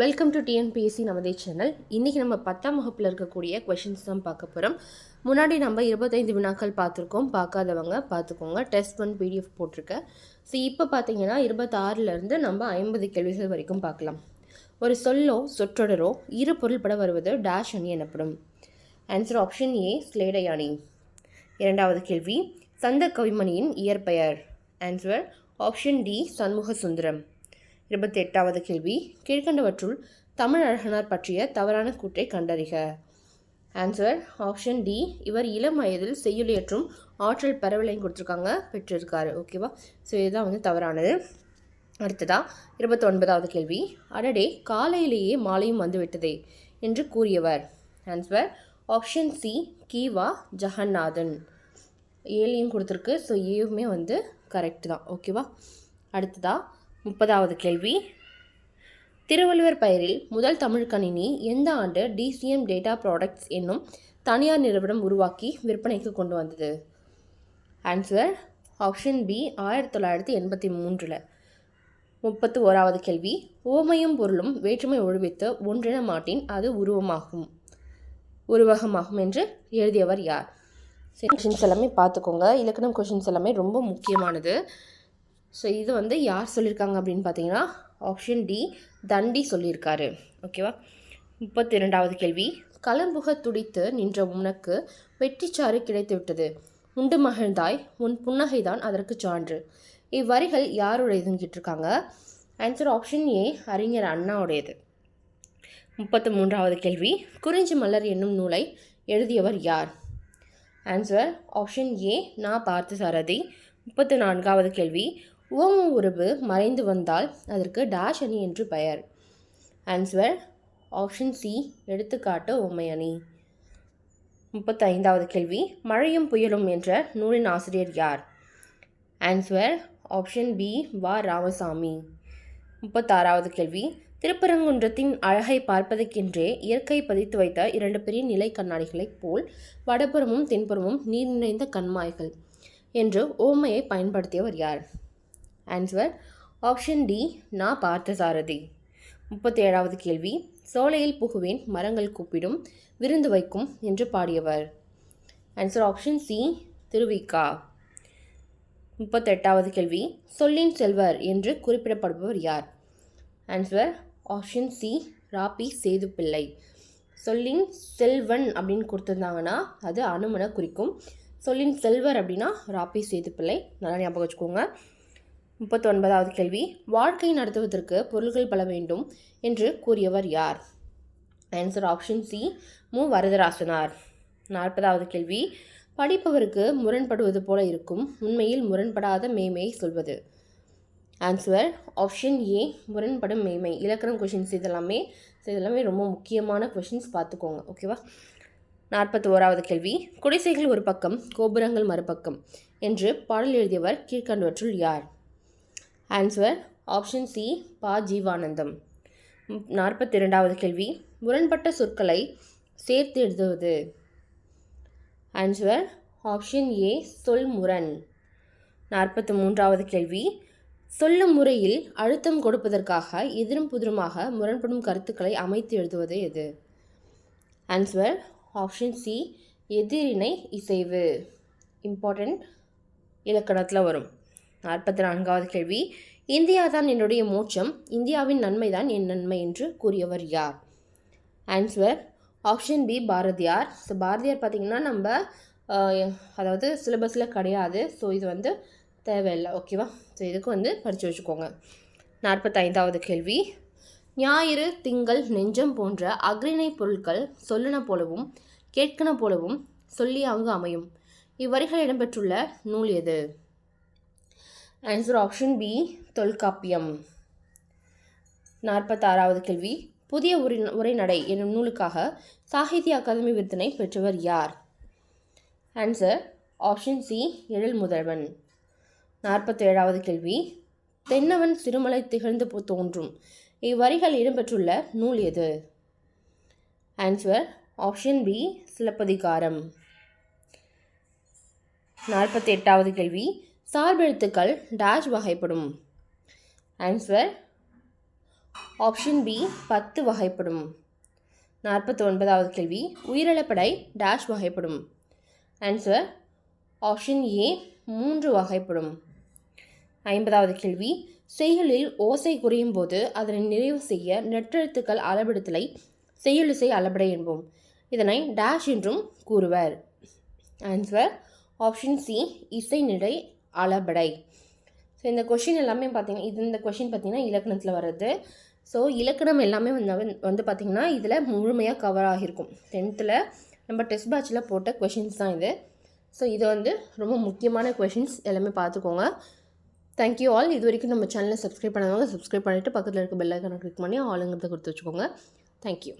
Welcome to TNPSC நமதே channel இன்றைக்கி நம்ம பத்தாம் வகுப்பில் இருக்கக்கூடிய கொஷின்ஸ் தான் பார்க்க போகிறோம் முன்னாடி நம்ம இருபத்தைந்து வினாக்கள் பார்த்துருக்கோம். பார்க்காதவங்க பார்த்துக்கோங்க. டெஸ்ட் ஒன் பிடிஎஃப் போட்டிருக்கேன் ஸோ இப்போ பார்த்தீங்கன்னா இருபத்தாறுலேருந்து நம்ம ஐம்பது கேள்விகள் வரைக்கும் பார்க்கலாம். ஒரு சொல்லோ சொற்றொடரோ இரு பொருள்பட வருவது டேஷ் அணி எனப்படும். ஆன்சர் ஆப்ஷன் ஏ ஸ்லேடை அணி இரண்டாவது கேள்வி சந்த கவிமணியின் இயற்பெயர். Answer option D Shanmuga Sundaram இருபத்தி எட்டாவது கேள்வி. கீழ்கண்டவற்றுள் தமிழ் அழகனார் பற்றிய தவறான கூற்றை கண்டறிக. ஆன்சர் ஆப்ஷன் டி இவர் இளம் வயதில் செய்யுளியற்றும் ஆற்றல் பரவலையும் கொடுத்துருக்காங்க பெற்றிருக்காரு. ஓகேவா ஸோ இதுதான் வந்து தவறானது. அடுத்ததா இருபத்தொன்பதாவது கேள்வி. அடடே காலையிலேயே மாலையும் வந்துவிட்டதே என்று கூறியவர். Answer option C Ki Va Jagannathan. ஏழையும் கொடுத்துருக்கு. ஸோ ஏவுமே வந்து கரெக்ட் தான். ஓகேவா அடுத்ததா முப்பதாவது கேள்வி. திருவள்ளுவர் பெயரில் முதல் தமிழ் கணினி எந்த ஆண்டு டிசிஎம் டேட்டா ப்ராடக்ட்ஸ் என்னும் தனியார் நிறுவனம் உருவாக்கி விற்பனைக்கு கொண்டு வந்தது? ஆன்சர் ஆப்ஷன் பி ஆயிரத்தி தொள்ளாயிரத்தி எண்பத்தி மூன்றில். முப்பத்து ஓராவது கேள்வி. ஓமையும் பொருளும் வேற்றுமை ஒழுவித்து ஒன்றின மாட்டின் அது உருவமாகும். உருவகமாகும் என்று எழுதியவர் யார்? சரி கொஷின்ஸ் எல்லாமே பார்த்துக்கோங்க. இலக்கணம் கொஷின்ஸ் எல்லாமே ரொம்ப முக்கியமானது. ஸோ இது வந்து யார் சொல்லியிருக்காங்க அப்படின்னு பார்த்தீங்கன்னா ஆப்ஷன் டி தண்டி சொல்லியிருக்காரு. ஓகேவா முப்பத்தி ரெண்டாவது கேள்வி. கலம்புக துடித்து நின்ற உனக்கு வெற்றிச்சாறு கிடைத்துவிட்டது உண்டு மகிழ்ந்தாய் உன் புன்னகைதான் அதற்கு சான்று. இவ்வரிகள் யாருடையதுன்னு கேட்டிருக்காங்க? ஆன்சர் ஆப்ஷன் ஏ அறிஞர் அண்ணாவுடையது. முப்பத்து மூன்றாவது கேள்வி. குறிஞ்சி மலர் என்னும் நூலை எழுதியவர் யார்? ஆன்சர் ஆப்ஷன் ஏ நான் பார்த்து சாரதி. முப்பத்து நான்காவது கேள்வி. ஓம உறவு மறைந்து வந்தால் அதற்கு டாஷ் அணி என்று பெயர். ஆன்சர் ஆப்ஷன் சி எடுத்துக்காட்டு ஓமை அணி. முப்பத்தைந்தாவது கேள்வி மழையும் புயலும் என்ற நூலின் ஆசிரியர் யார்? ஆன்சர் ஆப்ஷன் பி வா. ராமசாமி. முப்பத்தாறாவது கேள்வி திருப்பரங்குன்றத்தின் அழகை பார்ப்பதற்கென்றே இயற்கை பதித்து வைத்த இரண்டு பெரிய நிலை கண்ணாடிகளைப் போல் வடபுறமும் தென்புறமும் நீர் நிறைந்த கண்மாய்கள் என்று ஓமையை பயன்படுத்தியவர் யார்? ஆன்சர் ஆப்ஷன் டி நான் பார்த்தசாரதி முப்பத்தி ஏழாவது கேள்வி. சோலையில் புகுவேன் மரங்கள் கூப்பிடும் விருந்து வைக்கும் என்று பாடியவர். Answer option C Thiru Vi Ka. முப்பத்தெட்டாவது கேள்வி. சொல்லின் செல்வர் என்று குறிப்பிடப்படுபவர் யார்? Answer option C Ra Pi Sethupillai. சொல்லின் செல்வன் அப்படின்னு கொடுத்துருந்தாங்கன்னா அது அனுமனை குறிக்கும். சொல்லின் செல்வர் அப்படின்னா ராபி சேதுப்பிள்ளை. நல்லா ஞாபகம் வச்சுக்கோங்க. முப்பத்தொன்பதாவது கேள்வி. வாழ்க்கை நடத்துவதற்கு பொருள்கள் பல வேண்டும் என்று கூறியவர் யார்? ஆன்சர் ஆப்ஷன் சி மு. வரதராசனார். நாற்பதாவது கேள்வி. படிப்பவருக்கு முரண்படுவது போல இருக்கும். உண்மையில் முரண்படாத மேமையை சொல்வது. ஆன்சர் ஆப்ஷன் ஏ முரண்படும் மேமை இலக்கணம் கொஷின்ஸ் இதெல்லாமே இதெல்லாமே ரொம்ப முக்கியமான கொஷின்ஸ் பார்த்துக்கோங்க. ஓகேவா நாற்பத்தி ஓராவது கேள்வி. குடிசைகள் ஒரு பக்கம் கோபுரங்கள் மறுபக்கம் என்று பாடல் எழுதியவர் கீழ்கண்டவற்றுள் யார்? ஆன்சர் ஆப்ஷன் சி பா. ஜீவானந்தம். நாற்பத்தி இரண்டாவது கேள்வி முரண்பட்ட சொற்களை சேர்த்து எழுதுவது. ஆன்சர் ஆப்ஷன் ஏ சொல் முரண். நாற்பத்தி மூன்றாவது கேள்வி சொல்லும் முறையில் அழுத்தம் கொடுப்பதற்காக எதிரும் புதிருமாக முரண்படும் கருத்துக்களை அமைத்து எழுதுவது எது? ஆன்சர் ஆப்ஷன் சி எதிரினை இசைவு. இம்பார்ட்டண்ட் இலக்கணத்தில் வரும். நாற்பத்தி நான்காவது கேள்வி. இந்தியா தான் என்னுடைய மோட்சம் இந்தியாவின் நன்மை தான் என் நன்மை என்று கூறியவர் யார்? Answer option B Bharathiyar. So Bharathiyar பார்த்திங்கன்னா நம்ம அதாவது சிலபஸில் கிடையாது. ஸோ இது வந்து தேவையில்லை ஓகேவா ஸோ இதுக்கு வந்து படித்து வச்சுக்கோங்க. நாற்பத்தைந்தாவது கேள்வி. ஞாயிறு திங்கள் நெஞ்சம் போன்ற அக்ரிணை பொருட்கள் சொல்லுன போலவும் கேட்கன போலவும் சொல்லி அங்கு அமையும். இவ்வரிகள் இடம்பெற்றுள்ள நூல் எது? Answer option B Tolkappiyam. நாற்பத்தாறாவது கேள்வி. புதிய உரை உரைநடை என்னும் நூலுக்காக சாகித்ய அகாதமி விருதினை பெற்றவர் யார்? Answer option C Ezhil Muthalvan. நாற்பத்தேழாவது கேள்வி. தென்னவன் சிறுமலை திகழ்ந்து தோன்றும். இவ்வரிகள் இடம்பெற்றுள்ள நூல் எது? Answer option B Silappatikaram. நாற்பத்தி எட்டாவது கேள்வி. சார்பெழுத்துக்கள் டேஷ் வகைப்படும். ஆன்சர் ஆப்ஷன் பி பத்து வகைப்படும். நாற்பத்தி ஒன்பதாவது கேள்வி உயிரிழப்படை டேஷ் வகைப்படும். ஆன்சர் ஆப்ஷன் ஏ மூன்று வகைப்படும். ஐம்பதாவது கேள்வி செய்யுளில் ஓசை குறையும் போது அதனை நிறைவு செய்ய நெற்றெழுத்துக்கள் அளபெடுத்தலை செய்யுளிசை அளபடை என்போம். இதனை டேஷ் என்றும் கூறுவர். ஆன்சர் ஆப்ஷன் சி இசை நிலை அளபடை ஸோ இந்த கொஷின் எல்லாமே பார்த்தீங்கன்னா இது இந்த கொஷின் பார்த்தீங்கன்னா இலக்கணத்தில் வர்றது ஸோ இலக்கணம் எல்லாமே வந்து வந்து பார்த்திங்கன்னா இதில் முழுமையாக கவர் ஆகியிருக்கும். டென்த்தில் நம்ம டெஸ்ட் பேட்சில் போட்ட கொஷின்ஸ் தான் இது. ஸோ இது வந்து ரொம்ப முக்கியமான கொஷின்ஸ் எல்லாமே பார்த்துக்கோங்க தேங்க்யூ ஆல் இது வரைக்கும் நம்ம சேனலை சப்ஸ்கிரைப் பண்ணாதவங்க சப்ஸ்கிரைப் பண்ணிவிட்டு பக்கத்தில் இருக்க பெல் ஐக்கானை கிளிக் பண்ணி ஆளுங்கிறத கொடுத்து வச்சுக்கோங்க. தேங்க்யூ